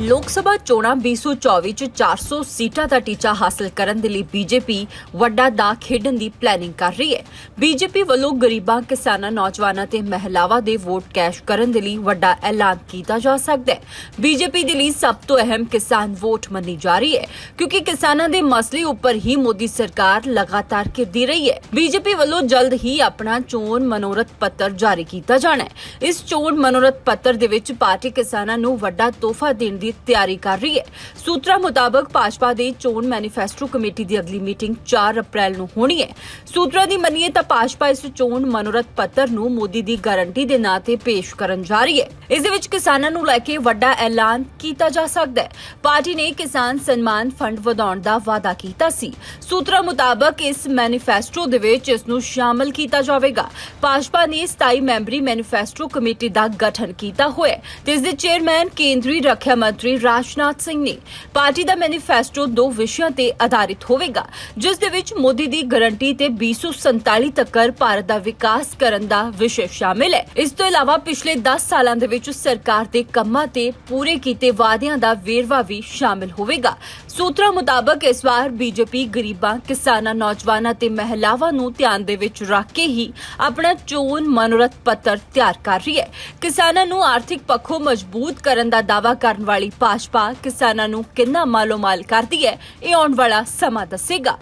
ਲੋਕ ਸਭਾ ਚੋਣਾਂ 2024 ਚ 400 ਸੀਟਾਂ ਦਾ ਟੀਚਾ ਹਾਸਲ ਕਰਨ ਦੇ ਲਈ ਬੀਜੇਪੀ ਵੱਡਾ ਦਾ ਖੇਡਣ ਦੀ ਪਲੈਨਿੰਗ ਕਰ ਰਹੀ ਹੈ। ਬੀਜੇਪੀ ਵੱਲੋਂ ਗਰੀਬਾਂ, ਕਿਸਾਨਾਂ, ਨੌਜਵਾਨਾਂ ਤੇ ਮਹਿਲਾਵਾਂ ਦੇ ਵੋਟ ਕੈਸ਼ ਕਰਨ ਦੇ ਲਈ ਵੱਡਾ ਐਲਾਨ ਕੀਤਾ ਜਾ ਸਕਦਾ ਹੈ। ਬੀਜੇਪੀ ਦੇ ਲਈ ਸਭ ਤੋਂ ਅਹਿਮ ਕਿਸਾਨ ਵੋਟ ਮੰਨੀ ਜਾ ਰਹੀ ਹੈ, ਕਿਉਂਕਿ ਕਿਸਾਨਾਂ ਦੇ ਮਸਲੇ ਉੱਪਰ ਹੀ ਮੋਦੀ ਸਰਕਾਰ ਲਗਾਤਾਰ ਘਿਰਦੀ ਰਹੀ ਹੈ। ਬੀਜੇਪੀ ਵੱਲੋਂ ਜਲਦ ਹੀ ਆਪਣਾ ਚੋਣ ਮਨੋਰਥ ਪੱਤਰ ਜਾਰੀ ਕੀਤਾ ਜਾਣਾ ਹੈ। ਇਸ ਚੋਣ ਮਨੋਰਥ ਪੱਤਰ ਦੇ ਵਿੱਚ ਪਾਰਟੀ ਕਿਸਾਨਾਂ ਨੂੰ ਵੱਡਾ ਤੋਹਫਾ ਦੇਣ ਦੀ ਤਿਆਰੀ ਕਰ ਰਹੀ ਹੈ। ਸੂਤਰਾਂ ਮੁਤਾਬਕ ਭਾਜਪਾ ਦੇ ਚੋਣ ਮੈਨੀਫੈਸਟੋ ਕਮੇਟੀ ਦੀ ਅਗਲੀ ਮੀਟਿੰਗ 4 ਅਪ੍ਰੈਲ ਨੂੰ ਹੋਣੀ ਹੈ। ਸੂਤਰਾਂ ਦੀ ਮੰਨੀਏ ਤਾਂ ਭਾਜਪਾ ਇਸ ਚੋਣ ਮਨੋਰਥ ਪੱਤਰ ਨੂੰ ਮੋਦੀ ਦੀ ਗਾਰੰਟੀ ਦੇ ਨਾਂ ਤੇ ਪੇਸ਼ ਕਰਨ ਜਾ ਰਹੀ ਹੈ। ਇਸ ਦੇ ਵਿੱਚ ਕਿਸਾਨਾਂ ਨੂੰ ਲੈ ਕੇ ਵੱਡਾ ਐਲਾਨ ਕੀਤਾ ਜਾ ਸਕਦਾ ਹੈ। ਪਾਰਟੀ ਨੇ ਕਿਸਾਨ ਸਨਮਾਨ ਫੰਡ ਵਧਾਉਣ ਦਾ ਵਾਅਦਾ ਕੀਤਾ ਸੀ। ਸੂਤਰਾਂ ਮੁਤਾਬਕ ਇਸ ਮੈਨੀਫੈਸਟੋ ਦੇ ਵਿੱਚ ਇਸ ਨੂੰ ਸ਼ਾਮਲ ਕੀਤਾ ਜਾਵੇਗਾ। ਭਾਜਪਾ ਨੇ 27 ਮੈਂਬਰੀ ਮੈਨੀਫੈਸਟੋ ਕਮੇਟੀ ਦਾ ਗਠਨ ਕੀਤਾ ਹੋਇਆ ਤੇ ਇਸ ਦੇ ਚੇਅਰਮੈਨ ਕੇਂਦਰੀ ਰੱਖਿਆ ਮੰਤਰੀ ਰਾਜਨਾਥ ਸਿੰਘ ਨੇ ਪਾਰਟੀ ਦਾ ਮੈਨੀਫੈਸਟੋ ਦੋ ਵਿਸ਼ਿਆਂ ਤੇ ਆਧਾਰਿਤ ਹੋਵੇਗਾ, ਜਿਸ ਦੇ ਵਿੱਚ ਮੋਦੀ ਦੀ ਗਾਰੰਟੀ ਤੇ 2047 ਤੱਕ ਭਾਰਤ ਦਾ ਵਿਕਾਸ ਕਰਨ ਦਾ ਵਿਸ਼ੇ ਸ਼ਾਮਿਲ ਹੈ। ਇਸ ਤੋਂ ਇਲਾਵਾ ਪਿਛਲੇ 10 ਸਾਲਾਂ ਦੇ ਵਿੱਚ ਸਰਕਾਰ ਦੇ ਕੰਮਾਂ ਤੇ ਪੂਰੇ ਕੀਤੇ ਵਾਅਦਿਆਂ ਦਾ ਵੇਰਵਾ ਵੀ ਸ਼ਾਮਿਲ ਹੋਵੇਗਾ। ਸੂਤਰਾਂ ਮੁਤਾਬਕ ਇਸ ਵਾਰ ਬੀਜੇਪੀ ਗਰੀਬਾਂ, ਕਿਸਾਨਾਂ, ਨੌਜਵਾਨਾਂ ਤੇ ਮਹਿਲਾਵਾਂ ਨੂੰ ਧਿਆਨ ਦੇ ਵਿੱਚ ਰੱਖ ਕੇ ਹੀ ਆਪਣਾ ਚੋਣ ਮਨੋਰਥ ਪੱਤਰ ਤਿਆਰ ਕਰ ਰਹੀ ਹੈ। ਕਿਸਾਨਾਂ ਨੂੰ ਆਰਥਿਕ ਪੱਖੋਂ ਮਜ਼ਬੂਤ ਕਰਨ ਦਾ ਦਾਅਵਾ ਕਰਨ ਵਾਲੀ ਭਾਜਪਾ ਕਿਸਾਨਾਂ ਨੂੰ ਕਿੰਨਾ ਮਾਲੋਮਾਲ ਕਰਦੀ ਹੈ ਇਹ ਆਉਣ ਵਾਲਾ ਸਮਾਂ ਦੱਸੇਗਾ।